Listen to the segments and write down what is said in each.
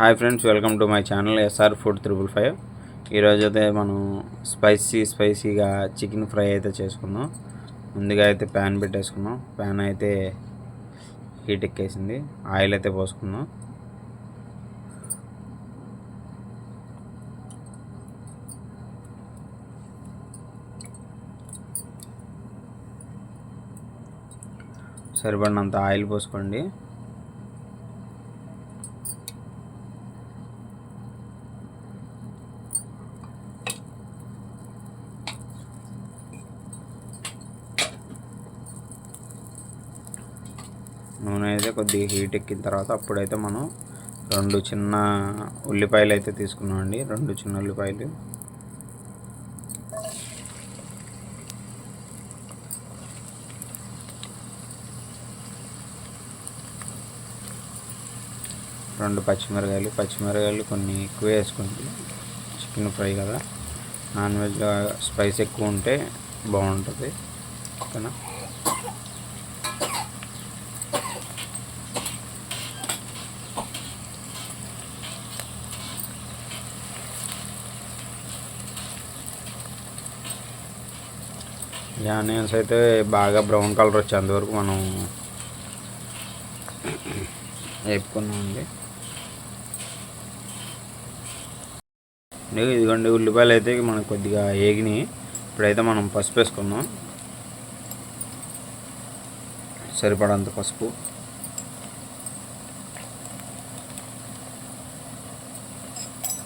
Hi friends welcome to my channel SR food triple five ఈరోజు అయితే మనం spicy స్పైసీగా చికెన్ ఫ్రై అయితే చేసుకుందాం. ముందుగా అయితే ప్యాన్ పెట్టేసుకున్నాం ప్యాన్ అయితే హీట్ ఎక్కేసింది. ఆయిల్ అయితే పోసుకుందాం. సరిపడినంత ఆయిల్ పోసుకోండి నూనె అయితే కొద్దిగా హీట్ ఎక్కిన తర్వాత అప్పుడైతే మనం రెండు చిన్న ఉల్లిపాయలు అయితే తీసుకున్నామండి. రెండు చిన్న ఉల్లిపాయలు. రెండు పచ్చిమిరకాయలు. పచ్చిమిరకాయలు కొన్ని ఎక్కువ వేసుకోండి. చికెన్ ఫ్రై కదా. నాన్ వెజ్లో స్పైస్ ఎక్కువ ఉంటే బాగుంటుంది. ఓకేనా? ఆనియన్స్ అయితే బాగా బ్రౌన్ కలర్ వచ్చేంత వరకు మనం వేపుకున్నామండి ఇదిగోండి ఉల్లిపాయలు అయితే మనకు కొద్దిగా ఏగినాయి. ఇప్పుడైతే మనం పసుపు వేసుకుందాం. సరిపడంత పసుపు.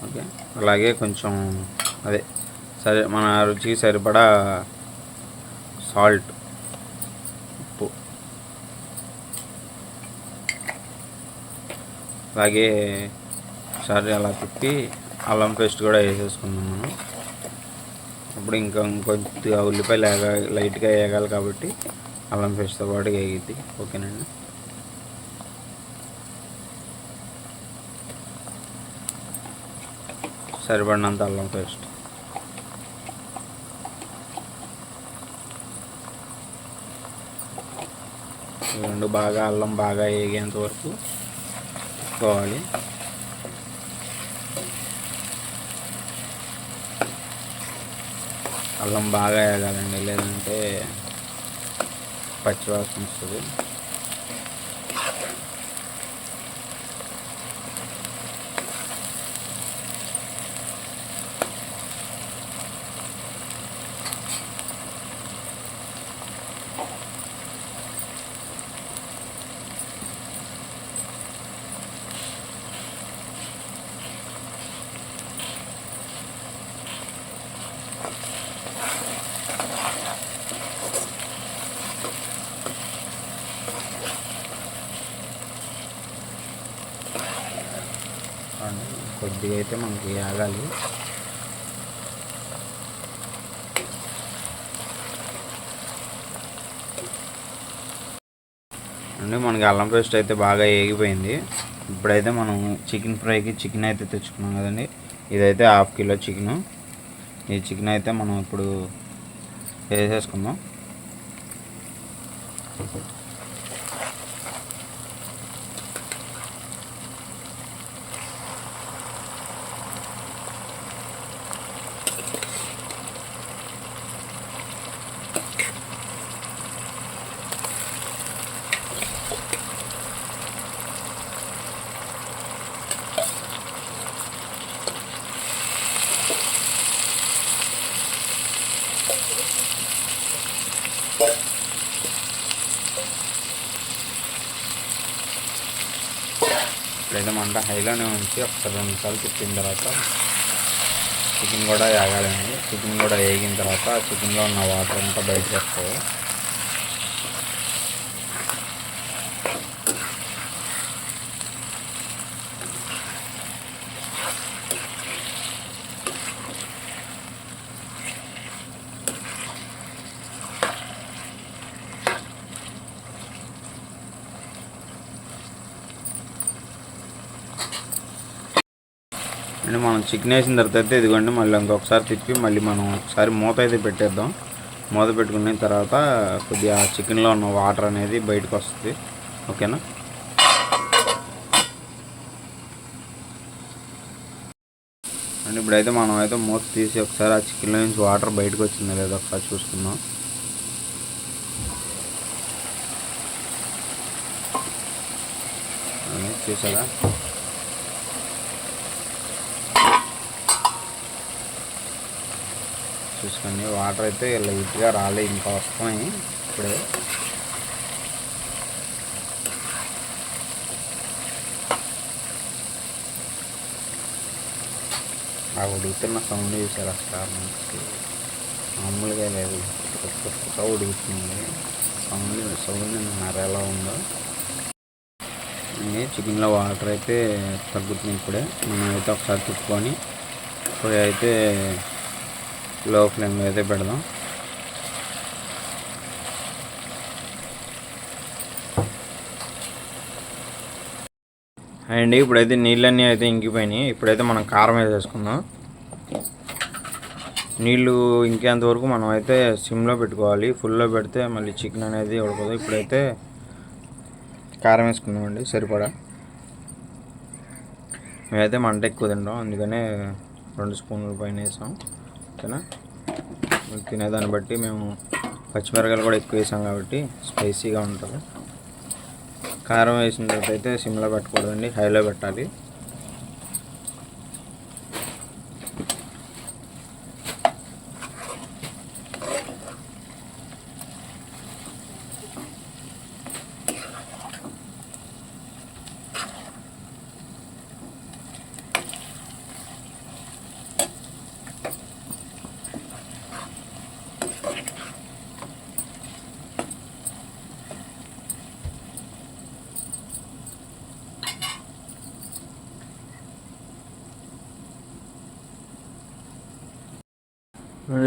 ఓకే అలాగే కొంచెం అదే సరే మన రుచికి సరిపడా సాల్ట్. ఉప్పు. అలాగే ఒకసారి అలా తిప్పి అల్లం పేస్ట్ కూడా వేసేసుకుందాం మనం. అప్పుడు ఇంకా ఇంకొద్దిగా ఉల్లిపాయలు ఏగా లైట్గా వేగాలి కాబట్టి అల్లం పేస్ట్తో పాటు వేగిద్ది. ఓకేనండి? సరిపడినంత అల్లం పేస్ట్. రెండు బాగా అల్లం బాగా వేగేంత వరకు తిప్పుకోవాలి అల్లం బాగా వేగాలండి లేదంటే పచ్చివాసన వస్తుంది. కొద్దిగా అయితే మనకి ఆగాలి. అండి మనకి అల్లం పేస్ట్ అయితే బాగా ఏగిపోయింది. ఇప్పుడైతే మనం చికెన్ ఫ్రైకి చికెన్ అయితే తెచ్చుకున్నాం కదండి. ఇదైతే హాఫ్ కిలో చికెన్. ఈ చికెన్ అయితే మనం ఇప్పుడు వేసేసుకుందాం. ఇప్పుడైతే మంట హైలోనే ఉంచి ఒకసారి రెండు సార్లు తిప్పిన తర్వాత చికెన్ కూడా వేగాలండి చికెన్ కూడా వేగిన తర్వాత చికెన్లో ఉన్న వాటర్ అంతా బయటకు వస్తుంది అండ్ మనం చికెన్ వేసిన తర్వాత అయితే ఇదిగోండి మళ్ళీ ఇంకొకసారి తిప్పి మళ్ళీ మనం ఒకసారి మూత అయితే పెట్టేద్దాం. మూత పెట్టుకున్న తర్వాత కొద్దిగా చికెన్లో ఉన్న వాటర్ అనేది బయటకు వస్తుంది. ఓకేనా? అండ్ ఇప్పుడైతే మనం అయితే మూత తీసి ఒకసారి ఆ చికెన్లో నుంచి వాటర్ బయటకు వచ్చిందో లేదో ఒకసారి చూసుకుందాం. చూసారా? చూసుకోండి వాటర్ అయితే లైట్గా రాలే ఇంకా వస్తున్నాయి ఇప్పుడే. ఆ ఉడుగుతున్న సౌండ్ చూసారు అసలు మనకి మామూలుగా లేదు. కొత్తగా ఉడుగుతుంది సౌండ్ సౌండ్ నర ఎలా ఉందో చికెన్లో వాటర్ అయితే తగ్గుతుంది ఇప్పుడే. మనం అయితే ఒకసారి తిప్పుకొని ఇప్పుడు అయితే లో ఫ్లేమ్ అయితే పెడదాం. అండ్ ఇప్పుడైతే నీళ్ళన్నీ అయితే ఇంకిపోయినాయి. ఇప్పుడైతే మనం కారం వేసేసుకుందాం నీళ్ళు ఇంకేంత వరకు మనం అయితే సిమ్లో పెట్టుకోవాలి. ఫుల్లో పెడితే మళ్ళీ చికెన్ అనేది ఉడకదు. ఇప్పుడైతే కారం వేసుకుందామండి సరిపడా. మేమైతే మంట ఎక్కువ తింటాం. అందుకనే రెండు స్పూన్ల పైన వేసాం. ఓకేనా? తినేదాన్ని బట్టి మేము పచ్చిమిరకాయలు కూడా ఎక్కువ వేసాం కాబట్టి స్పైసీగా ఉంటుంది. కారం వేసిన తర్వాత అయితే సిమ్లో పెట్టకూడదండి హైలో పెట్టాలి.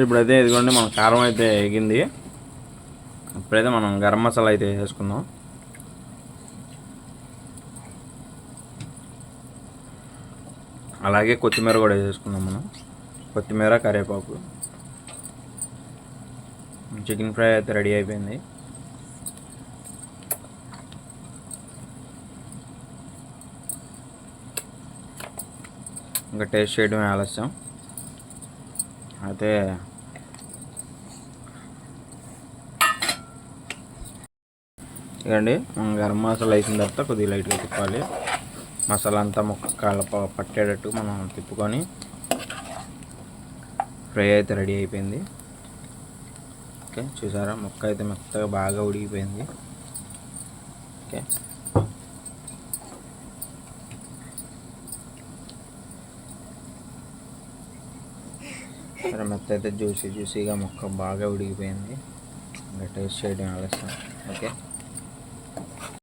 ఇప్పుడైతే ఇదిగోండి మన కారం అయితే ఎగింది ఇప్పుడైతే మనం గరం మసాలా అయితే వేసుకుందాం. అలాగే కొత్తిమీర కూడా వేసేసుకుందాం మనం. కొత్తిమీర కరివేపాకు. చికెన్ ఫ్రై అయితే రెడీ అయిపోయింది. ఇంకా టేస్ట్ చేయడమే ఆలస్యం. అయితే ఇదండి గరం మసాలా వేసిన తర్వాత కొద్దిగా లైట్గా తిప్పాలి. మసాలా అంతా ముక్క కలప పట్టేటట్టు మనం తిప్పుకొని ఫ్రై అయితే రెడీ అయిపోయింది. ఓకే చూసారా? ముక్క అయితే మెత్తగా బాగా ఉడికిపోయింది. ఓకే సరే మొత్తం అయితే జ్యూసీ జ్యూసీగా మొక్క బాగా ఉడికిపోయింది ఇంకా టేస్ట్ చేయడం ఆలస్యం. ఓకే?